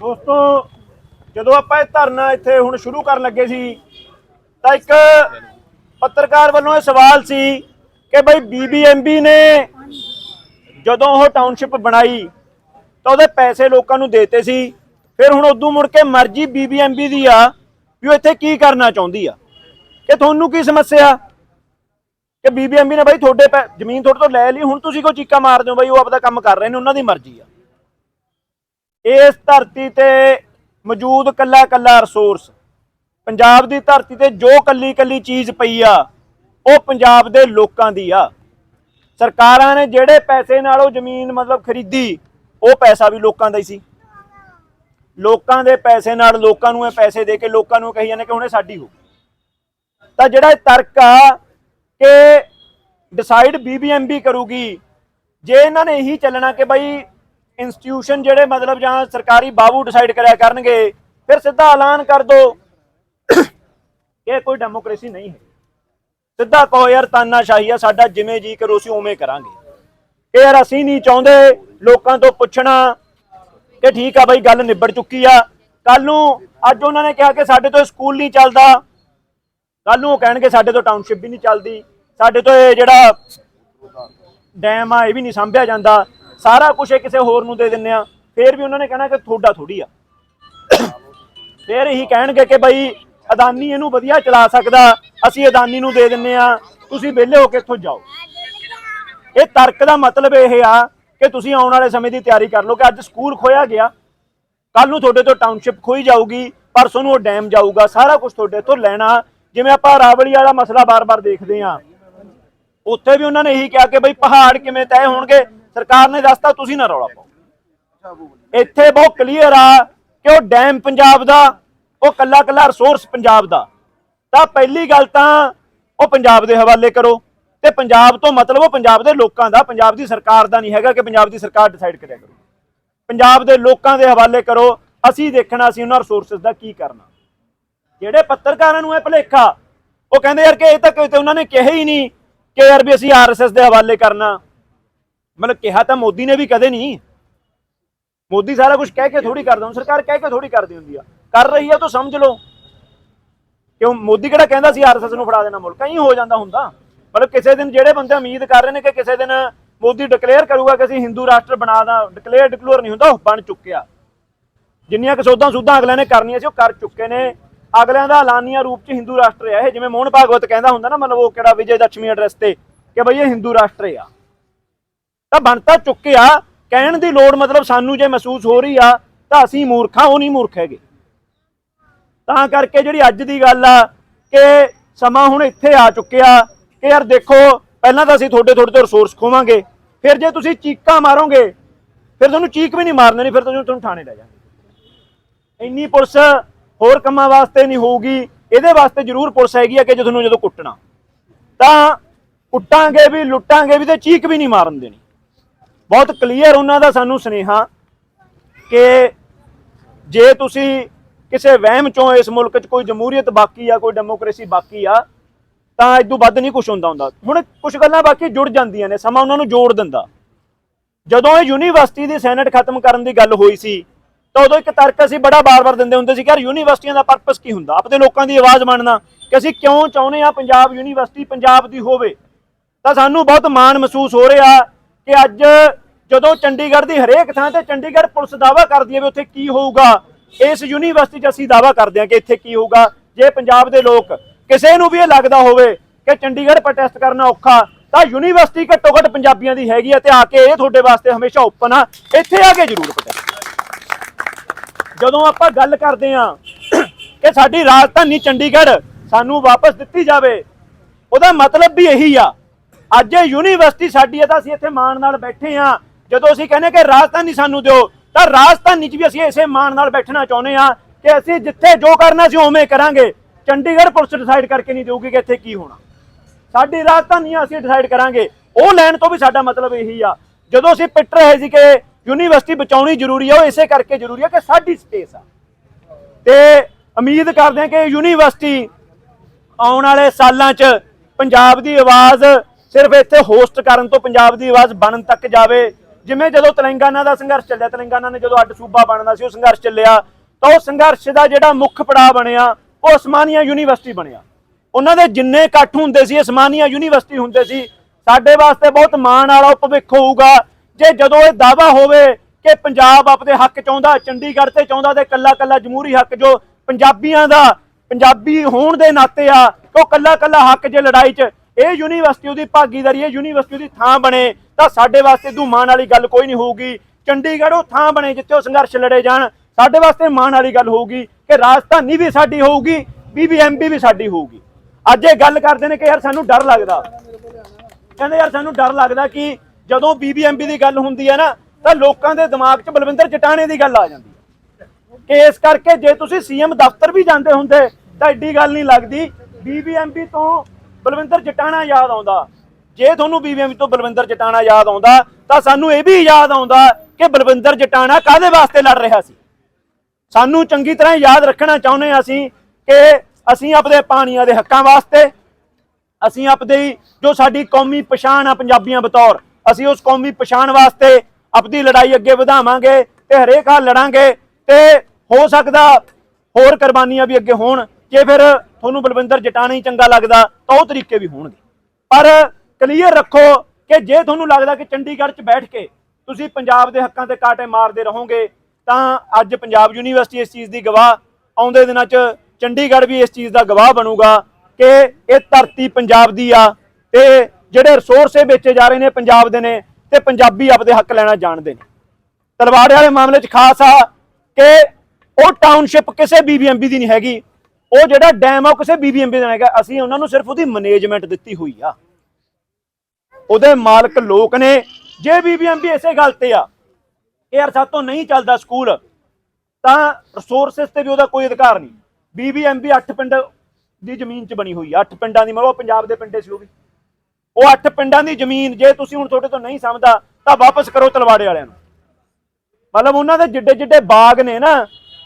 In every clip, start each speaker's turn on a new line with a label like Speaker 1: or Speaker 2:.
Speaker 1: ਦੋਸਤੋ, ਜਦੋਂ ਆਪਾਂ ਇਹ ਧਰਨਾ ਇੱਥੇ ਹੁਣ ਸ਼ੁਰੂ ਕਰਨ ਲੱਗੇ ਸੀ, ਤਾਂ ਇੱਕ ਪੱਤਰਕਾਰ ਵੱਲੋਂ ਇਹ ਸਵਾਲ ਸੀ ਕਿ ਬਈ ਬੀਬੀਐਮਬੀ ਨੇ ਜਦੋਂ ਉਹ ਟਾਊਨਸ਼ਿਪ ਬਣਾਈ, ਤਾਂ ਉਹਦੇ ਪੈਸੇ ਲੋਕਾਂ ਨੂੰ ਦੇਤੇ ਸੀ। ਫਿਰ ਹੁਣ ਉਦੋਂ ਮੁੜ ਕੇ ਮਰਜ਼ੀ ਬੀਬੀਐਮਬੀ ਦੀ ਆ ਵੀ ਉਹ ਇੱਥੇ ਕੀ ਕਰਨਾ ਚਾਹੁੰਦੀ ਆ। ਕਿ ਤੁਹਾਨੂੰ ਕੀ ਸਮੱਸਿਆ? ਕਿ ਬੀਬੀਐਮਬੀ ਨੇ ਬਾਈ ਤੁਹਾਡੇ ਪੈ- ਜ਼ਮੀਨ ਤੁਹਾਡੇ ਤੋਂ ਲੈ ਲਈ, ਹੁਣ ਤੁਸੀਂ ਕੋਈ ਚੀਕਾ ਮਾਰ ਦਿਓ ਬਈ ਉਹ ਆਪਦਾ ਕੰਮ ਕਰ ਰਹੇ ਨੇ, ਉਹਨਾਂ ਦੀ ਮਰਜ਼ੀ ਆ। ਇਸ ਧਰਤੀ ਤੇ ਮੌਜੂਦ ਕੱਲਾ ਕੱਲਾ ਰਿਸੋਰਸ ਪੰਜਾਬ ਦੀ ਧਰਤੀ ਤੇ ਜੋ ਕੱਲੀ ਕੱਲੀ ਚੀਜ਼ ਪਈ ਆ, ਉਹ ਪੰਜਾਬ ਦੇ ਲੋਕਾਂ ਦੀ ਆ। ਸਰਕਾਰਾਂ ਨੇ ਜਿਹੜੇ ਪੈਸੇ ਨਾਲ ਉਹ ਜ਼ਮੀਨ ਮਤਲਬ ਖਰੀਦੀ, ਉਹ ਪੈਸਾ ਵੀ ਲੋਕਾਂ ਦਾ ਹੀ ਸੀ। ਲੋਕਾਂ ਦੇ ਪੈਸੇ ਨਾਲ ਲੋਕਾਂ ਨੂੰ ਇਹ ਪੈਸੇ ਦੇ ਕੇ ਲੋਕਾਂ ਨੂੰ ਕਹੀ ਜਾਂਦੇ ਕਿ ਹੁਣੇ ਸਾਡੀ ਹੋ ਤਾਂ ਜਿਹੜਾ ਇਹ ਤਰਕ ਆ ਕਿ ਡਿਸਾਈਡ ਬੀਬੀਐਮਬੀ ਕਰੂਗੀ, ਜੇ ਇਹਨਾਂ ਨੇ ਇਹੀ ਚੱਲਣਾ ਕਿ ਬਈ ਇੰਸਟੀਟਿਊਸ਼ਨ ਜਿਹੜੇ ਮਤਲਬ ਜਾਂ ਸਰਕਾਰੀ ਬਾਬੂ ਡਿਸਾਈਡ ਕਰਿਆ ਕਰਨਗੇ, ਫਿਰ ਸਿੱਧਾ ਐਲਾਨ ਕਰ ਦੋ। ਕਿ ਇਹ ਕੋਈ ਡੈਮੋਕ੍ਰੇਸੀ ਨਹੀਂ ਹੈ ਸਿੱਧਾ ਕਹੋ ਯਾਰ ਤਾਨਾਸ਼ਾਹੀ ਆ, ਸਾਡਾ ਜਿਵੇਂ ਜੀ ਕਰੋ ਅਸੀਂ ਉਵੇਂ ਕਰਾਂਗੇ। ਕਿ ਯਾਰ ਅਸੀਂ ਨਹੀਂ ਚਾਹੁੰਦੇ ਲੋਕਾਂ ਤੋਂ ਪੁੱਛਣਾ ਕਿ ਠੀਕ ਆ ਬਾਈ, ਗੱਲ ਨਿਬੜ ਚੁੱਕੀ ਆ। ਕੱਲ ਨੂੰ ਅੱਜ ਉਹਨਾਂ ਨੇ ਕਿਹਾ ਕਿ ਸਾਡੇ ਤੋਂ ਸਕੂਲ ਨਹੀਂ ਚੱਲਦਾ। ਕੱਲ ਨੂੰ ਉਹ ਕਹਿਣਗੇ ਸਾਡੇ ਤੋਂ ਟਾਊਨਸ਼ਿਪ ਵੀ ਨਹੀਂ ਚੱਲਦੀ। ਸਾਡੇ ਤੋਂ ਇਹ ਜਿਹੜਾ ਡੈਮ ਆ, ਇਹ ਵੀ ਨਹੀਂ ਸੰਭਿਆ ਜਾਂਦਾ। ਸਾਰਾ ਕੁਝ ਇਹ ਕਿਸੇ ਹੋਰ ਨੂੰ ਦੇ ਦਿੰਨੇ ਆ। ਫੇਰ ਵੀ ਉਹਨਾਂ ਨੇ ਕਹਿਣਾ ਕਿ ਤੁਹਾਡਾ ਥੋੜੀ ਆ। ਫੇਰ ਇਹੀ ਕਹਿਣਗੇ ਕਿ ਬਈ ਅਦਾਨੀ ਇਹਨੂੰ ਵਧੀਆ ਚਲਾ ਸਕਦਾ। ਅਸੀਂ ਅਦਾਨੀ ਨੂੰ ਦੇ ਦਿੰਨੇ ਆ। ਤੁਸੀਂ ਵਿਹਲੇ ਹੋ ਕੇ ਇੱਥੋਂ ਜਾਓ। ਇਹ ਤਰਕ ਦਾ ਮਤਲਬ ਇਹ ਆ ਕਿ ਤੁਸੀਂ ਆਉਣ ਵਾਲੇ ਸਮੇਂ ਦੀ ਤਿਆਰੀ ਕਰ ਲਓ ਕਿ ਅੱਜ ਸਕੂਲ ਖੋਇਆ ਗਿਆ। ਕੱਲ ਨੂੰ ਤੁਹਾਡੇ ਤੋਂ ਟਾਊਨਸ਼ਿਪ ਖੋਈ ਜਾਊਗੀ। ਪਰਸੋਂ ਨੂੰ ਉਹ ਡੈਮ ਜਾਊਗਾ। ਸਾਰਾ ਕੁਝ ਤੁਹਾਡੇ ਤੋਂ ਲੈਣਾ। ਜਿਵੇਂ ਆਪਾਂ ਰਾਵਲੀ ਵਾਲਾ ਮਸਲਾ ਬਾਰ-ਬਾਰ ਦੇਖਦੇ ਆ। ਉੱਥੇ ਵੀ ਉਹਨਾਂ ਨੇ ਇਹੀ ਕਿਹਾ ਕਿ ਬਈ ਪਹਾੜ ਕਿਵੇਂ ਤੈਅ ਹੋਣਗੇ। ਸਰਕਾਰ ਨੇ ਦੱਸਤਾ ਤੁਸੀਂ ਨਾ ਰੌਲਾ ਪਾਓ। ਇੱਥੇ ਬਹੁਤ ਕਲੀਅਰ ਆ ਕਿ ਉਹ ਡੈਮ ਪੰਜਾਬ ਦਾ ਉਹ ਕੱਲਾ ਕੱਲਾ ਰਿਸੋਰਸ ਪੰਜਾਬ ਦਾ। ਤਾਂ ਪਹਿਲੀ ਗੱਲ ਤਾਂ ਉਹ ਪੰਜਾਬ ਦੇ ਹਵਾਲੇ ਕਰੋ ਤੇ ਪੰਜਾਬ ਤੋਂ ਮਤਲਬ ਉਹ ਪੰਜਾਬ ਦੇ ਲੋਕਾਂ ਦਾ ਪੰਜਾਬ ਦੀ ਸਰਕਾਰ ਦਾ ਨਹੀਂ ਹੈਗਾ ਕਿ ਪੰਜਾਬ ਦੀ ਸਰਕਾਰ ਡਿਸਾਈਡ ਕਰਿਆ ਕਰੂ। ਪੰਜਾਬ ਦੇ ਲੋਕਾਂ ਦੇ ਹਵਾਲੇ ਕਰੋ ਅਸੀਂ ਦੇਖਣਾ ਸੀ ਉਹਨਾਂ ਰਿਸੋਰਸਸ ਦਾ ਕੀ ਕਰਨਾ। ਜਿਹੜੇ ਪੱਤਰਕਾਰਾਂ ਨੂੰ ਇਹ ਭਲੇਖਾ ਉਹ ਕਹਿੰਦੇ ਯਾਰ ਕਿ ਇਹ ਤਾਂ ਕਿਤੇ ਉਹਨਾਂ ਨੇ ਕਿਹਾ ਹੀ ਨਹੀਂ ਕਿ ਯਾਰ ਵੀ ਅਸੀਂ ਆਰਐਸਐਸ ਦੇ ਹਵਾਲੇ ਕਰਨਾ। ਮਤਲਬ ਕਿਹਾ ਤਾਂ ਮੋਦੀ ਨੇ ਵੀ ਕਦੇ ਨਹੀਂ। ਮੋਦੀ ਸਾਰਾ ਕੁਝ ਕਹਿ ਕੇ ਥੋੜੀ ਕਰਦਾ, ਹੁਣ ਸਰਕਾਰ ਕਹਿ ਕੇ ਥੋੜੀ ਕਰਦੀ ਹੁੰਦੀ ਆ। ਕਰ ਰਹੀ ਆ ਤਾਂ ਸਮਝ ਲਓ। ਕਿਉਂ ਮੋਦੀ ਕਿਹੜਾ ਕਹਿੰਦਾ ਸੀ ਆਰਐਸਐਸ ਨੂੰ ਫੜਾ ਦੇਣਾ ਮੁਲਕ? ਕਹੀਂ ਹੋ ਜਾਂਦਾ ਹੁੰਦਾ। ਮਤਲਬ ਕਿਸੇ ਦਿਨ ਜਿਹੜੇ ਬੰਦੇ ਉਮੀਦ ਕਰ ਰਹੇ ਨੇ ਕਿ ਕਿਸੇ ਦਿਨ ਮੋਦੀ ਡਿਕਲੇਅਰ ਕਰੂਗਾ ਕਿ ਅਸੀਂ ਹਿੰਦੂ ਰਾਸ਼ਟਰ ਬਣਾ ਦਾਂ ਡਿਕਲੇਅਰ ਡਿਕਲੇਅਰ ਨਹੀਂ ਹੁੰਦਾ, ਉਹ ਬਣ ਚੁੱਕਿਆ। ਜਿੰਨੀਆਂ ਕਿ ਸੋਧਾਂ ਸੁਧਾਂ ਅਗਲਿਆਂ ਨੇ ਕਰਨੀਆਂ ਸੀ, ਉਹ ਕਰ ਚੁੱਕੇ ਨੇ। ਅਗਲਿਆਂ ਦਾ ਐਲਾਨੀਆ ਰੂਪ ਚ ਹਿੰਦੂ ਰਾਸ਼ਟਰ ਹੈ ਇਹ, ਜਿਵੇਂ ਮੋਹਨ ਭਾਗਵਤ ਕਹਿੰਦਾ ਹੁੰਦਾ ਨਾ, ਮਤਲਬ ਉਹ ਕਿਹੜਾ ਵਿਜੇ ਦਸ਼ਮੀ ਐਡਰੈਸ ਤੇ, ਕਿ ਬਈ ਇਹ ਹਿੰਦੂ ਰਾਸ਼ਟਰ ਆ। ਤਾਂ ਬਣਤਾ ਚੁੱਕਿਆ ਕਹਿਣ ਦੀ ਲੋੜ ਮਤਲਬ ਸਾਨੂੰ ਜੇ ਮਹਿਸੂਸ ਹੋ ਰਹੀ ਆ, ਤਾਂ ਅਸੀਂ ਮੂਰਖਾਂ, ਉਹ ਨਹੀਂ ਮੂਰਖ ਹੈਗੇ। ਤਾਂ ਕਰਕੇ ਜਿਹੜੀ ਅੱਜ ਦੀ ਗੱਲ ਆ ਕਿ ਸਮਾਂ ਹੁਣ ਇੱਥੇ ਆ ਚੁੱਕਿਆ ਕਿ ਯਾਰ ਦੇਖੋ, ਪਹਿਲਾਂ ਤਾਂ ਅਸੀਂ ਤੁਹਾਡੇ ਤੁਹਾਡੇ ਤੋਂ ਰਿਸੋਰਸ ਖੋਵਾਂਗੇ, ਫਿਰ ਜੇ ਤੁਸੀਂ ਚੀਕਾਂ ਮਾਰੋਗੇ, ਫਿਰ ਤੁਹਾਨੂੰ ਚੀਕ ਵੀ ਨਹੀਂ ਮਾਰਨੇ, ਨਹੀਂ, ਫਿਰ ਤੁਹਾਨੂੰ ਤੁਹਾਨੂੰ ਥਾਣੇ ਲੈ ਜਾਣਗੇ। ਇੰਨੀ ਪੁਲਿਸ ਹੋਰ ਕੰਮਾਂ ਵਾਸਤੇ ਨਹੀਂ ਹੋਊਗੀ, ਇਹਦੇ ਵਾਸਤੇ ਜ਼ਰੂਰ ਪੁਲਿਸ ਹੈਗੀ ਆ ਕਿ ਜੇ ਤੁਹਾਨੂੰ ਜਦੋਂ ਕੁੱਟਣਾ। ਤਾਂ ਕੁੱਟਾਂਗੇ ਵੀ, ਲੁੱਟਾਂਗੇ ਵੀ ਤੇ ਚੀਕ ਵੀ ਨਹੀਂ ਮਾਰਨ ਦੇਣੀ। ਬਹੁਤ ਕਲੀਅਰ ਉਹਨਾਂ ਦਾ ਸਾਨੂੰ ਸੁਨੇਹਾ ਕਿ ਜੇ ਤੁਸੀਂ ਕਿਸੇ ਵਹਿਮ ਚੋਂ ਇਸ ਮੁਲਕ 'ਚ ਕੋਈ ਜਮਹੂਰੀਅਤ ਬਾਕੀ ਆ, ਕੋਈ ਡੈਮੋਕ੍ਰੇਸੀ ਬਾਕੀ ਆ, ਤਾਂ ਇਦੋਂ ਵੱਧ ਨਹੀਂ ਕੁਝ ਹੁੰਦਾ ਹੁੰਦਾ। ਹੁਣ ਕੁਝ ਗੱਲਾਂ ਬਾਕੀ ਜੁੜ ਜਾਂਦੀਆਂ ਨੇ, ਸਮਾਂ ਉਹਨਾਂ ਨੂੰ ਜੋੜ ਦਿੰਦਾ। ਜਦੋਂ ਇਹ ਯੂਨੀਵਰਸਿਟੀ ਦੀ ਸੈਨੇਟ ਖਤਮ ਕਰਨ ਦੀ ਗੱਲ ਹੋਈ ਸੀ, ਤਾਂ ਉਦੋਂ ਇੱਕ ਤਰਕ ਅਸੀਂ ਬੜਾ ਬਾਰ-ਬਾਰ ਦਿੰਦੇ ਹੁੰਦੇ ਸੀ ਕਿ ਯਾਰ ਯੂਨੀਵਰਸਿਟੀਆਂ ਦਾ ਪਰਪਸ ਕੀ ਹੁੰਦਾ? ਆਪਣੇ ਲੋਕਾਂ ਦੀ ਆਵਾਜ਼ ਮੰਨਣਾ ਕਿ ਅਸੀਂ ਕਿਉਂ ਚਾਹੁੰਦੇ ਆ ਪੰਜਾਬ ਯੂਨੀਵਰਸਿਟੀ ਪੰਜਾਬ ਦੀ ਹੋਵੇ। ਤਾਂ ਸਾਨੂੰ ਬਹੁਤ ਮਾਣ ਮਹਿਸੂਸ ਹੋ ਰਿਹਾ ਕਿ ਅੱਜ ਜਦੋਂ ਚੰਡੀਗੜ੍ਹ ਦੀ ਹਰੇਕ ਥਾਂ ਤੇ ਚੰਡੀਗੜ੍ਹ ਪੁਲਿਸ ਦਾਵਾ ਕਰਦੀ ਹੈ ਵੀ ਉੱਥੇ ਕੀ ਹੋਊਗਾ, ਇਸ ਯੂਨੀਵਰਸਿਟੀ 'ਚ ਅਸੀਂ ਦਾਵਾ ਕਰਦੇ ਹਾਂ ਕਿ ਇੱਥੇ ਕੀ ਹੋਊਗਾ। ਜੇ ਪੰਜਾਬ ਦੇ ਲੋਕ ਕਿਸੇ ਨੂੰ ਵੀ ਇਹ ਲੱਗਦਾ ਹੋਵੇ ਕਿ ਚੰਡੀਗੜ੍ਹ ਪ੍ਰੋਟੈਸਟ ਕਰਨਾ ਔਖਾ, ਤਾਂ ਯੂਨੀਵਰਸਿਟੀ ਘੱਟੋ ਘੱਟ ਪੰਜਾਬੀਆਂ ਦੀ ਹੈਗੀ ਆ ਤੇ ਆ ਕੇ ਇਹ ਤੁਹਾਡੇ ਵਾਸਤੇ ਹਮੇਸ਼ਾ ਓਪਨ ਆ। ਇੱਥੇ ਆ ਕੇ ਜ਼ਰੂਰ ਪ੍ਰੋਟੈਸਟ ਜਦੋਂ ਆਪਾਂ ਗੱਲ ਕਰਦੇ ਆ ਕਿ ਸਾਡੀ ਰਾਜਧਾਨੀ ਚੰਡੀਗੜ੍ਹ ਸਾਨੂੰ ਵਾਪਸ ਦਿੱਤੀ ਜਾਵੇ, ਉਹਦਾ ਮਤਲਬ ਵੀ ਇਹੀ ਆ ਅੱਜ ਇਹ ਯੂਨੀਵਰਸਿਟੀ ਸਾਡੀ ਹੈ ਤਾਂ ਅਸੀਂ ਇੱਥੇ ਮਾਣ ਨਾਲ ਬੈਠੇ ਆ ਜਦੋਂ ਅਸੀਂ ਕਹਿੰਦੇ ਕਿ ਰਾਜਧਾਨੀ ਸਾਨੂੰ ਦਿਓ ਤਾਂ ਰਾਜਧਾਨੀ 'ਚ ਵੀ ਅਸੀਂ ਇਸੇ ਮਾਣ ਨਾਲ ਬੈਠਣਾ ਚਾਹੁੰਦੇ ਆ ਕਿ ਅਸੀਂ ਜਿੱਥੇ ਜੋ ਕਰਨਾ ਸੀ ਉਵੇਂ ਕਰਾਂਗੇ। ਚੰਡੀਗੜ੍ਹ ਪੁਲਿਸ ਡਿਸਾਈਡ ਕਰਕੇ ਨਹੀਂ ਦੇਊਗੀ ਕਿ ਇੱਥੇ ਕੀ ਹੋਣਾ। ਸਾਡੀ ਰਾਜਧਾਨੀ ਆ, ਅਸੀਂ ਡਿਸਾਈਡ ਕਰਾਂਗੇ। ਉਹ ਲੈਣ ਤੋਂ ਵੀ ਸਾਡਾ ਮਤਲਬ ਇਹੀ ਆ। ਜਦੋਂ ਅਸੀਂ ਪਿੱਟ ਰਹੇ ਸੀ ਕਿ ਯੂਨੀਵਰਸਿਟੀ ਬਚਾਉਣੀ ਜ਼ਰੂਰੀ ਆ ਉਹ ਇਸੇ ਕਰਕੇ ਜ਼ਰੂਰੀ ਆ ਕਿ ਸਾਡੀ ਸਪੇਸ ਆ। ਤੇ ਉਮੀਦ ਕਰਦੇ ਹਾਂ ਕਿ ਯੂਨੀਵਰਸਿਟੀ ਆਉਣ ਵਾਲੇ ਸਾਲਾਂ 'ਚ ਪੰਜਾਬ ਦੀ ਆਵਾਜ਼ ਸਿਰਫ ਇੱਥੇ ਹੋਸਟ ਕਰਨ ਤੋਂ ਪੰਜਾਬ ਦੀ ਆਵਾਜ਼ ਬਣਨ ਤੱਕ ਜਾਵੇ। ਜਿਵੇਂ ਜਦੋਂ ਤੇਲੰਗਾਨਾ ਦਾ ਸੰਘਰਸ਼ ਚੱਲਿਆ, ਤੇਲੰਗਾਨਾ ਨੇ ਜਦੋਂ ਅੱਡ ਸੂਬਾ ਬਣਨਾ ਸੀ, ਉਹ ਸੰਘਰਸ਼ ਚੱਲਿਆ। ਤਾਂ ਉਹ ਸੰਘਰਸ਼ ਦਾ ਜਿਹੜਾ ਮੁੱਖ ਪੜਾਅ ਬਣਿਆ, ਉਹ ਉਸਮਾਨੀਆ ਯੂਨੀਵਰਸਿਟੀ ਬਣਿਆ। ਉਹਨਾਂ ਦੇ ਜਿੰਨੇ ਇਕੱਠ ਹੁੰਦੇ ਸੀ, ਉਸਮਾਨੀਆ ਯੂਨੀਵਰਸਿਟੀ ਹੁੰਦੇ ਸੀ, ਸਾਡੇ ਵਾਸਤੇ ਬਹੁਤ ਮਾਣ ਵਾਲਾ ਭਵਿੱਖ ਹੋਊਗਾ। ਜੇ ਜਦੋਂ ਇਹ ਦਾਵਾ ਹੋਵੇ ਕਿ ਪੰਜਾਬ ਆਪਦੇ ਹੱਕ ਚਾਹੁੰਦਾ, ਚੰਡੀਗੜ੍ਹ ਤੇ ਚਾਹੁੰਦਾ ਤੇ ਕੱਲਾ ਕੱਲਾ ਜਮਹੂਰੀ ਹੱਕ, ਜੋ ਪੰਜਾਬੀਆਂ ਦਾ, ਪੰਜਾਬੀ ਹੋਣ ਦੇ ਨਾਤੇ ਆ, ਉਹ ਕੱਲਾ ਕੱਲਾ ਹੱਕ ਜੇ ਲੜਾਈ 'ਚ ਇਹ ਯੂਨੀਵਰਸਿਟੀ ਉਹਦੀ ਭਾਗੀਦਾਰੀ, ਇਹ ਯੂਨੀਵਰਸਿਟੀ ਉਹਦੀ ਥਾਂ ਬਣੇ, ਤਾਂ ਸਾਡੇ ਵਾਸਤੇ ਦੂ ਮਾਣ ਵਾਲੀ ਗੱਲ ਕੋਈ ਨਹੀਂ ਹੋਊਗੀ। ਚੰਡੀਗੜ੍ਹ ਉਹ ਥਾਂ ਬਣੇ ਜਿੱਥੇ ਉਹ ਸੰਘਰਸ਼ ਲੜੇ ਜਾਣ। ਸਾਡੇ ਵਾਸਤੇ ਮਾਣ ਵਾਲੀ ਗੱਲ ਹੋਊਗੀ ਕਿ ਰਾਜਧਾਨੀ ਵੀ ਸਾਡੀ ਹੋਊਗੀ ਬੀਬੀਐਮਬੀ ਵੀ ਸਾਡੀ ਹੋਊਗੀ। ਅੱਜ ਇਹ ਗੱਲ ਕਰਦੇ ਨੇ ਕਿ ਯਾਰ ਸਾਨੂੰ ਡਰ ਲੱਗਦਾ। ਕਹਿੰਦੇ ਯਾਰ ਸਾਨੂੰ ਡਰ ਲੱਗਦਾ ਕਿ ਜਦੋਂ ਬੀਬੀਐਮਬੀ ਦੀ ਗੱਲ ਹੁੰਦੀ ਹੈ ਨਾ, ਤਾਂ ਲੋਕਾਂ ਦੇ ਦਿਮਾਗ 'ਚ ਬਲਵਿੰਦਰ ਚਟਾਣੇ ਦੀ ਗੱਲ ਆ ਜਾਂਦੀ ਹੈ। ਕਿ ਇਸ ਕਰਕੇ ਜੇ ਤੁਸੀਂ ਸੀਐਮ ਦਫ਼ਤਰ ਵੀ ਜਾਂਦੇ ਹੁੰਦੇ, ਤਾਂ ਐਡੀ ਗੱਲ ਨਹੀਂ ਲੱਗਦੀ। ਬੀਬੀਐਮਬੀ ਤੋਂ ਬਲਵਿੰਦਰ ਜਟਾਣਾ ਯਾਦ ਆਉਂਦਾ। ਜੇ ਤੁਹਾਨੂੰ ਬੀਬੀਐਮਬੀ ਤੋਂ ਬਲਵਿੰਦਰ ਜਟਾਣਾ ਯਾਦ ਆਉਂਦਾ, ਤਾਂ ਸਾਨੂੰ ਇਹ ਵੀ ਯਾਦ ਆਉਂਦਾ ਕਿ ਬਲਵਿੰਦਰ ਜਟਾਣਾ ਕਾਦੇ ਵਾਸਤੇ ਲੜ ਰਿਹਾ ਸੀ। ਸਾਨੂੰ ਚੰਗੀ ਤਰ੍ਹਾਂ ਯਾਦ ਰੱਖਣਾ ਚਾਹੁੰਦੇ ਹਾਂ ਅਸੀਂ ਕਿ ਅਸੀਂ ਆਪਣੇ ਪਾਣੀਆਂ ਦੇ ਹੱਕਾਂ ਵਾਸਤੇ, ਅਸੀਂ ਆਪਦੀ ਜੋ ਸਾਡੀ ਕੌਮੀ ਪਛਾਣ ਆ ਪੰਜਾਬੀਆਂ ਬਤੌਰ, ਅਸੀਂ ਉਸ ਕੌਮੀ ਪਛਾਣ ਵਾਸਤੇ ਆਪਣੀ ਲੜਾਈ ਅੱਗੇ ਵਧਾਵਾਂਗੇ ਤੇ ਹਰੇਕ ਹਾਲ ਲੜਾਂਗੇ ਤੇ ਹੋ ਸਕਦਾ ਹੋਰ ਕੁਰਬਾਨੀਆਂ ਵੀ ਅੱਗੇ ਹੋਣ। ਜੇ ਫਿਰ ਤੁਹਾਨੂੰ ਬਲਵਿੰਦਰ ਜਟਾਣਾ ਹੀ ਚੰਗਾ ਲੱਗਦਾ ਤਾਂ ਉਹ ਤਰੀਕੇ ਵੀ ਹੋਣਗੇ। ਪਰ ਕਲੀਅਰ ਰੱਖੋ ਕਿ ਜੇ ਤੁਹਾਨੂੰ ਲੱਗਦਾ ਕਿ ਚੰਡੀਗੜ੍ਹ 'ਚ ਬੈਠ ਕੇ ਤੁਸੀਂ ਪੰਜਾਬ ਦੇ ਹੱਕਾਂ ਤੇ ਕਾਟੇ ਮਾਰਦੇ ਰਹੋਗੇ, ਤਾਂ ਅੱਜ ਪੰਜਾਬ ਯੂਨੀਵਰਸਿਟੀ ਇਸ ਚੀਜ਼ ਦੀ ਗਵਾਹ, ਆਉਂਦੇ ਦਿਨਾਂ 'ਚ ਚੰਡੀਗੜ੍ਹ ਵੀ ਇਸ ਚੀਜ਼ ਦਾ ਗਵਾਹ ਬਣੂਗਾ ਕਿ ਇਹ ਧਰਤੀ ਪੰਜਾਬ ਦੀ ਆ ਤੇ ਜਿਹੜੇ ਰਿਸੋਰਸ ਇਹ ਵੇਚੇ ਜਾ ਰਹੇ ਨੇ ਪੰਜਾਬ ਦੇ ਨੇ ਤੇ ਪੰਜਾਬੀ ਆਪਦੇ ਹੱਕ ਲੈਣਾ ਜਾਣਦੇ ਨੇ। ਤਲਵਾੜੇ ਵਾਲੇ ਮਾਮਲੇ 'ਚ ਖਾਸ ਆ ਕਿ ਉਹ ਟਾਊਨਸ਼ਿਪ ਕਿਸੇ ਬੀਬੀਐਮਬੀ ਦੀ ਨਹੀਂ ਹੈਗੀ। ਉਹ ਜਿਹੜਾ ਡੈਮ ਆ, ਉਹ ਕਿਸੇ ਬੀਬੀਐਮਬੀ ਦਾ ਹੈਗਾ। ਅਸੀਂ ਉਹਨਾਂ ਨੂੰ ਸਿਰਫ ਉਹਦੀ ਮੈਨੇਜਮੈਂਟ ਦਿੱਤੀ ਹੋਈ ਆ। ਉਹਦੇ ਮਾਲਕ ਲੋਕ ਨੇ। ਜੇ ਬੀਬੀਐਮਬੀ ਇਸੇ ਗੱਲ ਤੇ ਆ ਯਾਰ ਸਾਤੋਂ ਨਹੀਂ ਚੱਲਦਾ ਸਕੂਲ, ਤਾਂ ਰਿਸੋਰਸਸ ਤੇ ਵੀ ਉਹਦਾ ਕੋਈ ਅਧਿਕਾਰ ਨਹੀਂ। ਬੀਬੀਐਮਬੀ 8 ਪਿੰਡ ਦੀ ਜ਼ਮੀਨ 'ਚ ਬਣੀ ਹੋਈ ਆ। 8 ਪਿੰਡਾਂ ਦੀ ਮਤਲਬ ਉਹ ਪੰਜਾਬ ਦੇ ਪਿੰਡੇ ਸੀ ਉਹ ਵੀ। ਉਹ 8 ਪਿੰਡਾਂ ਦੀ ਜ਼ਮੀਨ ਜੇ ਤੁਸੀਂ ਹੁਣ ਤੁਹਾਡੇ ਤੋਂ ਨਹੀਂ ਸਮਝਦਾ, ਤਾਂ ਵਾਪਸ ਕਰੋ ਤਲਵਾੜੇ ਵਾਲਿਆਂ ਨੂੰ। ਮਤਲਬ ਉਹਨਾਂ ਦੇ ਜਿੱਡੇ ਜਿੱਡੇ ਬਾਗ ਨੇ ਨਾ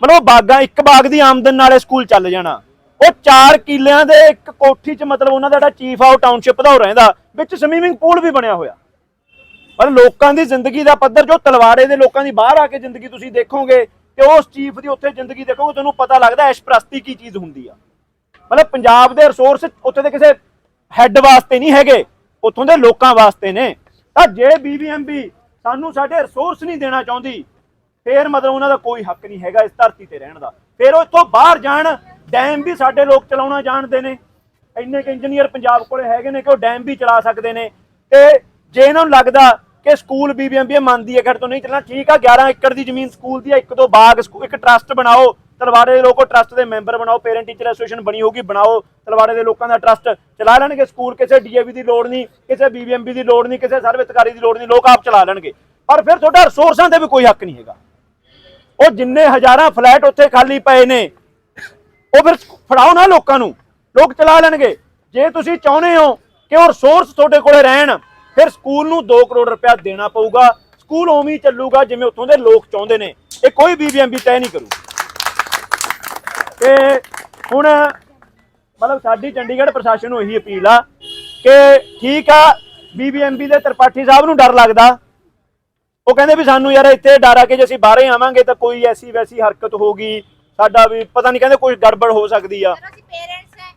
Speaker 1: ਮਤਲਬ ਉਹ ਬਾਗਾਂ ਇੱਕ ਬਾਗ ਦੀ ਆਮਦਨ ਨਾਲੇ ਸਕੂਲ ਚੱਲ ਜਾਣਾ। ਉਹ 4 ਕਿੱਲਿਆਂ ਦੇ ਇੱਕ ਕੋਠੀ 'ਚ ਮਤਲਬ ਉਹਨਾਂ ਦਾ ਜਿਹੜਾ ਚੀਫ ਆ, ਉਹ ਟਾਊਨਸ਼ਿਪ ਦਾ ਉਹ ਰਹਿੰਦਾ। ਵਿੱਚ ਸਵੀਮਿੰਗ ਪੂਲ ਵੀ ਬਣਿਆ ਹੋਇਆ। ਪਰ ਲੋਕਾਂ ਦੀ ਜ਼ਿੰਦਗੀ ਦਾ ਪੱਧਰ, ਜੋ ਤਲਵਾੜੇ ਦੇ ਲੋਕਾਂ ਦੀ ਬਾਹਰ ਆ ਕੇ ਜ਼ਿੰਦਗੀ ਤੁਸੀਂ ਦੇਖੋਗੇ, ਤੇ ਉਸ ਚੀਫ ਦੀ ਉੱਥੇ ਜ਼ਿੰਦਗੀ ਦੇਖੋਗੇ, ਤੁਹਾਨੂੰ ਪਤਾ ਲੱਗਦਾ ਐਸ਼ਪ੍ਰਸਤੀ ਕੀ ਚੀਜ਼ ਹੁੰਦੀ ਆ। ਮਤਲਬ ਪੰਜਾਬ ਦੇ ਰਿਸੋਰਸ ਉੱਥੇ ਦੇ ਕਿਸੇ ਹੈੱਡ ਵਾਸਤੇ ਨਹੀਂ ਹੈਗੇ, ਉੱਥੋਂ ਦੇ ਲੋਕਾਂ ਵਾਸਤੇ ਨੇ। ਤਾਂ ਜੇ ਬੀਬੀਐਮਬੀ ਸਾਨੂੰ ਸਾਡੇ ਰਿਸੋਰਸ ਨਹੀਂ ਦੇਣਾ ਚਾਹੁੰਦੀ ਫੇਰ ਮਤਲਬ ਉਹਨਾਂ ਦਾ ਕੋਈ ਹੱਕ ਨਹੀਂ ਹੈਗਾ ਇਸ ਧਰਤੀ ਤੇ ਰਹਿਣ ਦਾ। ਫੇਰ ਉਹ ਇੱਥੋਂ ਬਾਹਰ ਜਾਣ, ਡੈਮ ਵੀ ਸਾਡੇ ਲੋਕ ਚਲਾਉਣਾ ਜਾਣਦੇ ਨੇ। ਇੰਨੇ ਕਿ ਇੰਜੀਨੀਅਰ ਪੰਜਾਬ ਕੋਲੇ ਹੈਗੇ ਨੇ ਕਿ ਉਹ ਡੈਮ ਵੀ ਚਲਾ ਸਕਦੇ ਨੇ। ਤੇ ਜੇ ਇਹਨਾਂ ਨੂੰ ਲੱਗਦਾ ਕਿ ਸਕੂਲ ਬੀਬੀਐਮਬੀ ਮੰਨਦੀ ਹੈ ਖੜ ਤੋਂ ਨਹੀਂ ਚੱਲਣਾ, ਠੀਕ ਆ 11 ਏਕੜ ਦੀ ਜ਼ਮੀਨ ਸਕੂਲ ਦੀ ਆ, ਇੱਕ ਦੋ ਬਾਗ, ਸਕੂ- ਇੱਕ ਟਰਸਟ ਬਣਾਓ, ਤਲਵਾੜੇ ਦੇ ਲੋਕੋ ਟਰਸਟ ਦੇ ਮੈਂਬਰ ਬਣਾਓ ਪੇਰੈਂਟ ਟੀਚਰ ਐਸੋਸੀਏਸ਼ਨ ਬਣੀ ਹੋਊਗੀ, ਬਣਾਓ, ਤਲਵਾੜੇ ਦੇ ਲੋਕਾਂ ਦਾ ਟਰਸਟ ਚਲਾ ਲੈਣਗੇ, ਸਕੂਲ ਕਿਸੇ ਡੀਏਵੀ ਦੀ ਲੋੜ ਨਹੀਂ, ਕਿਸੇ ਬੀਬੀਐਮਬੀ ਦੀ ਲੋੜ ਨਹੀਂ, ਕਿਸੇ ਸਰਵਿਤਕਾਰੀ ਦੀ ਲੋੜ ਨਹੀਂ, ਲੋਕ ਆਪ ਚਲਾ ਲੈਣਗੇ। ਪਰ ਫਿਰ ਤੁਹਾਡਾ ਰਿਸੋਰਸਾਂ ਤੇ ਵੀ ਕੋਈ ਹੱਕ ਨਹੀਂ ਹੈਗਾ। ਉਹ ਜਿੰਨੇ ਹਜ਼ਾਰਾਂ ਫਲੈਟ ਉੱਥੇ ਖਾਲੀ ਪਏ ਨੇ, ਉਹ ਫਿਰ ਫੜਾਓ ਨਾ ਲੋਕਾਂ ਨੂੰ, ਲੋਕ ਚਲਾ ਲੈਣਗੇ। ਜੇ ਤੁਸੀਂ ਚਾਹੁੰਦੇ ਹੋ ਕਿ ਉਹ ਰਿਸੋਰਸ ਤੁਹਾਡੇ ਕੋਲੇ ਰਹਿਣ, ਫਿਰ ਸਕੂਲ ਨੂੰ 2 ਕਰੋੜ ਰੁਪਇਆ ਦੇਣਾ ਪਊਗਾ। ਸਕੂਲ ਉਵੇਂ ਚੱਲੂਗਾ ਜਿਵੇਂ ਉੱਥੋਂ ਦੇ ਲੋਕ ਚਾਹੁੰਦੇ ਨੇ। ਇਹ ਕੋਈ ਬੀਬੀਐਮਬੀ ਤੈਅ ਨਹੀਂ ਕਰੂ। ਤੇ ਹੁਣ ਮਤਲਬ ਸਾਡੀ ਚੰਡੀਗੜ੍ਹ ਪ੍ਰਸ਼ਾਸਨ ਨੂੰ ਇਹੀ ਅਪੀਲ ਆ ਕਿ ਠੀਕ ਆ, ਬੀਬੀਐਮਬੀ ਦੇ ਤਰਪਾਠੀ ਸਾਹਿਬ ਨੂੰ ਡਰ ਲੱਗਦਾ। ਉਹ ਕਹਿੰਦੇ ਵੀ ਸਾਨੂੰ ਯਾਰ ਇੱਥੇ ਡਰ ਆ ਕਿ ਜੇ ਅਸੀਂ ਬਾਹਰੇ ਆਵਾਂਗੇ ਤਾਂ ਕੋਈ ਐਸੀ ਵੈਸੀ ਹਰਕਤ ਹੋਗੀ ਸਾਡਾ ਵੀ ਪਤਾ ਨਹੀਂ ਕਹਿੰਦੇ ਕੋਈ ਗੜਬੜ ਹੋ ਸਕਦੀ ਆ।
Speaker 2: ਅਗਰ ਅਸੀਂ ਪੇਰੈਂਟਸ ਹੈ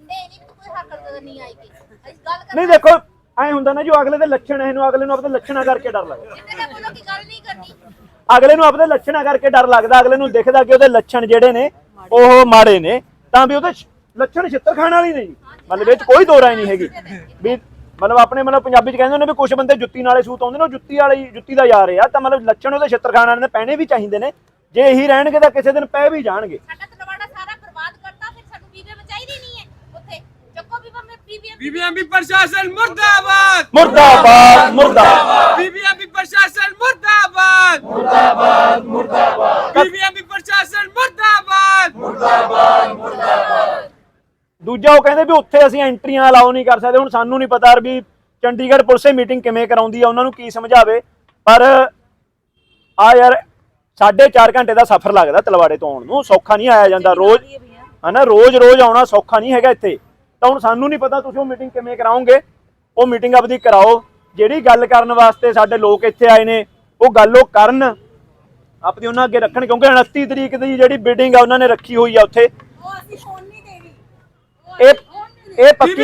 Speaker 2: ਨਹੀਂ ਨਹੀਂ ਕੋਈ ਹਰਕਤ ਨਹੀਂ ਆਏਗੀ ਅਸੀਂ ਗੱਲ ਕਰ
Speaker 1: ਨਹੀਂ ਦੇਖੋ ਐ ਹੁੰਦਾ ਨਾ ਜੋ ਅਗਲੇ ਦੇ ਲੱਛਣ ਹੈ ਇਹਨੂੰ ਅਗਲੇ ਨੂੰ ਆਪਣੇ ਲੱਛਣਾਂ ਕਰਕੇ ਡਰ ਲੱਗਦਾ।
Speaker 2: ਜਿੱਤੇ ਬੋਲੋ ਕਿ ਗੱਲ ਨਹੀਂ ਕਰਨੀ।
Speaker 1: ਅਗਲੇ ਨੂੰ ਆਪਣੇ ਲੱਛਣਾਂ ਕਰਕੇ ਡਰ ਲੱਗਦਾ ਅਗਲੇ ਨੂੰ ਦਿਖਦਾ ਕਿ ਉਹਦੇ ਲੱਛਣ ਜਿਹੜੇ ਨੇ ਉਹ ਮਾੜੇ ਨੇ। ਤਾਂ ਵੀ ਉਹਦੇ ਲੱਛਣ ਛਿੱਤਰ ਖਾਣ ਵਾਲੀ ਨਹੀਂ ਮਤਲਬ ਇਹ ਚ ਕੋਈ ਦੋ ਰਾਏ ਨਹੀਂ ਹੈਗੀ। ਵੀ ਮਤਲਬ ਆਪਣੇ ਮਤਲਬ ਪੰਜਾਬੀ ਚ ਕਹਿੰਦੇ ਨੇ ਵੀ ਕੁਝ ਬੰਦੇ ਜੁੱਤੀ ਨਾਲੇ ਸੂਤ ਆਉਂਦੇ ਨੇ ਜੁੱਤੀ ਵਾਲੇ ਜੁੱਤੀ ਦਾ ਯਾਰ ਆ ਤਾਂ ਮਤਲਬ ਲੱਛਣ ਉਹਦੇ ਛਤਰਖਾਨ ਵਾਲੇ ਨੇ ਪੈਣੇ ਵੀ ਚਾਹੀਦੇ ਨੇ। ਜੇ ਇਹੀ ਰਹਿਣਗੇ ਤਾਂ ਕਿਸੇ ਦਿਨ ਪੈ ਵੀ ਜਾਣਗੇ।
Speaker 2: ਬੀਬੀਆਂ ਵੀ ਪ੍ਰਸ਼ਾਸਨ ਮੁਰਦਾਬਾਦ। ਮੁਰਦਾਬਾਦ ਮੁਰਦਾਬਾਦ।
Speaker 3: ਬੀਬੀਆਂ ਵੀ ਪ੍ਰਸ਼ਾਸਨ
Speaker 1: ਮੁਰਦਾਬਾਦ। ਮੁਰਦਾਬਾਦ
Speaker 3: ਮੁਰਦਾਬਾਦ। ਬੀਬੀਆਂ ਵੀ ਪ੍ਰਸ਼ਾਸਨ ਮੁਰਦਾਬਾਦ। ਮੁਰਦਾਬਾਦ ਮੁਰਦਾਬਾਦ।
Speaker 1: ਦੂਜਾ ਉਹ ਕਹਿੰਦੇ ਵੀ ਉੱਥੇ ਅਸੀਂ ਐਂਟਰੀਆਂ ਅਲਾਉ ਨਹੀਂ ਕਰ ਸਕਦੇ। ਹੁਣ ਸਾਨੂੰ ਨਹੀਂ ਪਤਾ ਵੀ ਚੰਡੀਗੜ੍ਹ ਪੁਲਿਸ ਇਹ ਮੀਟਿੰਗ ਕਿਵੇਂ ਕਰਾਉਂਦੀ ਆ ਉਹਨਾਂ ਨੂੰ ਕੀ ਸਮਝਾਵੇ। ਪਰ ਆ ਯਾਰ 4.5 ਘੰਟੇ ਦਾ ਸਫ਼ਰ ਲੱਗਦਾ ਤਲਵਾੜੇ ਤੋਂ ਆਉਣ ਨੂੰ। ਸੌਖਾ ਨਹੀਂ ਆਇਆ ਜਾਂਦਾ ਰੋਜ਼। ਹਨਾ ਰੋਜ਼ ਰੋਜ਼ ਆਉਣਾ ਸੌਖਾ ਨਹੀਂ ਹੈਗਾ ਇੱਥੇ। ਤਾਂ ਹੁਣ ਸਾਨੂੰ ਨਹੀਂ ਪਤਾ ਤੁਸੀਂ ਉਹ ਮੀਟਿੰਗ ਕਿਵੇਂ ਕਰਾਓਗੇ। ਉਹ ਮੀਟਿੰਗ ਆਪਦੀ ਕਰਾਓ। ਜਿਹੜੀ ਗੱਲ ਕਰਨ ਵਾਸਤੇ ਸਾਡੇ ਲੋਕ ਇੱਥੇ ਆਏ ਨੇ ਉਹ ਗੱਲ ਉਹ ਕਰਨ। ਆਪਣੀ ਉਹਨਾਂ ਅੱਗੇ ਰੱਖਣ ਕਿਉਂਕਿ 29 ਤਰੀਕ ਦੀ ਜਿਹੜੀ ਬਿਲਡਿੰਗ ਆ ਉਹਨਾਂ ਨੇ ਰੱਖੀ ਹੋਈ ਆ ਉੱਥੇ।
Speaker 2: ਉਹ ਅਸੀਂ ਫੋਨ
Speaker 1: ਇਹ ਪੱਕੀ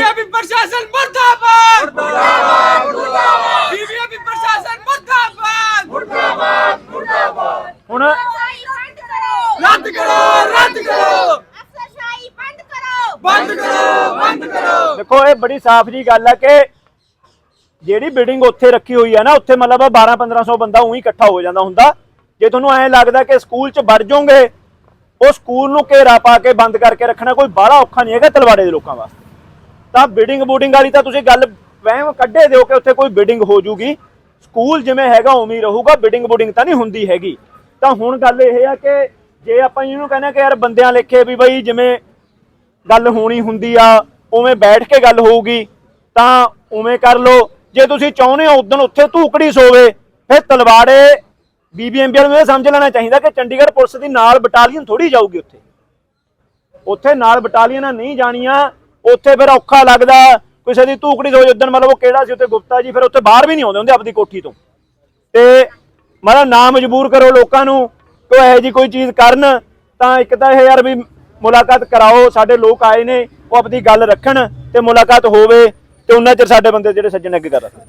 Speaker 1: ਦੇਖੋ ਇਹ ਬੜੀ ਸਾਫ਼ ਜੀ ਗੱਲ ਆ ਕਿ ਜਿਹੜੀ ਬਿਲਡਿੰਗ ਉੱਥੇ ਰੱਖੀ ਹੋਈ ਹੈ ਨਾ ਉੱਥੇ ਮਤਲਬ 12 1500 ਬੰਦਾ ਉਹੀ ਇਕੱਠਾ ਹੋ ਜਾਂਦਾ ਹੁੰਦਾ। ਜੇ ਤੁਹਾਨੂੰ ਐਂ ਲੱਗਦਾ ਕਿ ਸਕੂਲ 'ਚ ਵੜ ਜਾਓਗੇ ਉਹ ਸਕੂਲ ਨੂੰ ਘੇਰਾ ਪਾ ਕੇ ਬੰਦ ਕਰਕੇ ਰੱਖਣਾ ਕੋਈ ਬਾਹਲਾ ਔਖਾ ਨਹੀਂ ਹੈਗਾ ਤਲਵਾੜੇ ਦੇ ਲੋਕਾਂ ਵਾਸਤੇ। ਤਾਂ ਬਿਲਡਿੰਗ ਬੋਰਡਿੰਗ ਵਾਲੀ ਤਾਂ ਤੁਸੀਂ ਗੱਲ ਵਹਿਮ ਕੱਢੇ ਦਿਓ ਕਿ ਉੱਥੇ ਕੋਈ ਬਿਲਡਿੰਗ ਹੋ ਜੂਗੀ। ਸਕੂਲ ਜਿਵੇਂ ਹੈਗਾ ਉਵੇਂ ਹੀ ਰਹੂਗਾ ਬਿਲਡਿੰਗ ਬੋਰਡਿੰਗ ਤਾਂ ਨਹੀਂ ਹੁੰਦੀ ਹੈਗੀ। ਤਾਂ ਹੁਣ ਗੱਲ ਇਹ ਆ ਕਿ ਜੇ ਆਪਾਂ ਇਹਨੂੰ ਕਹਿੰਦੇ ਆ ਕਿ ਯਾਰ ਬੰਦਿਆਂ ਲੇਖੇ ਵੀ ਬਈ ਜਿਵੇਂ ਗੱਲ ਹੋਣੀ ਹੁੰਦੀ ਆ, ਉਵੇਂ ਬੈਠ ਕੇ ਗੱਲ ਹੋਊਗੀ, ਤਾਂ ਉਵੇਂ ਕਰ ਲਓ। ਜੇ ਤੁਸੀਂ ਚਾਹੁੰਦੇ ਹੋ ਉਦੋਂ ਉੱਥੇ ਧੂਕੜੀ ਸੋਵੇ, ਫਿਰ ਤਲਵਾੜੇ ਬੀਬੀਐਮਬੀ ਨੂੰ ਇਹ ਸਮਝ ਲੈਣਾ ਚਾਹੀਦਾ ਕਿ ਚੰਡੀਗੜ੍ਹ ਪੁਲਿਸ ਦੀ ਨਾਲ ਬਟਾਲੀਅਨ ਥੋੜੀ ਜਾਊਗੀ ਉੱਥੇ। ਉੱਥੇ ਨਾਲ ਬਟਾਲੀਅਨਾਂ ਨਹੀਂ ਜਾਣੀਆਂ, ਉੱਥੇ ਫਿਰ ਔਖਾ ਲੱਗਦਾ। ਕਿਸੇ ਦੀ ਧੂਕੜੀ ਸੋਵੇ ਉਦੋਂ ਮਤਲਬ ਉਹ ਕਿਹੜਾ ਸੀ ਉੱਥੇ ਗੁਪਤਾ ਜੀ, ਫਿਰ ਉੱਥੇ ਬਾਹਰ ਵੀ ਨਹੀਂ ਆਉਂਦੇ ਹੁੰਦੇ ਆਪਣੀ ਕੋਠੀ ਤੋਂ। ਤੇ ਮਤਲਬ ਨਾ ਮਜਬੂਰ ਕਰੋ ਲੋਕਾਂ ਨੂੰ ਕਿ ਇਹੋ ਜੀ ਕੋਈ ਚੀਜ਼ ਕਰਨ, ਤਾਂ ਇੱਕ ਤਾਂ ਇਹ ਯਾਰ ਵੀ ਮੁਲਾਕਾਤ ਕਰਾਓ, ਸਾਡੇ ਲੋਕ ਆਏ ਨੇ, ਉਹ ਆਪਣੀ ਗੱਲ ਰੱਖਣ ਤੇ ਮੁਲਾਕਾਤ ਹੋਵੇ ਤੇ ਉਹਨਾਂ ਚਿਰ ਸਾਡੇ ਬੰਦੇ ਜਿਹੜੇ ਸੱਜਣ ਅੱਗੇ ਕਰ ਰੱਖਣ।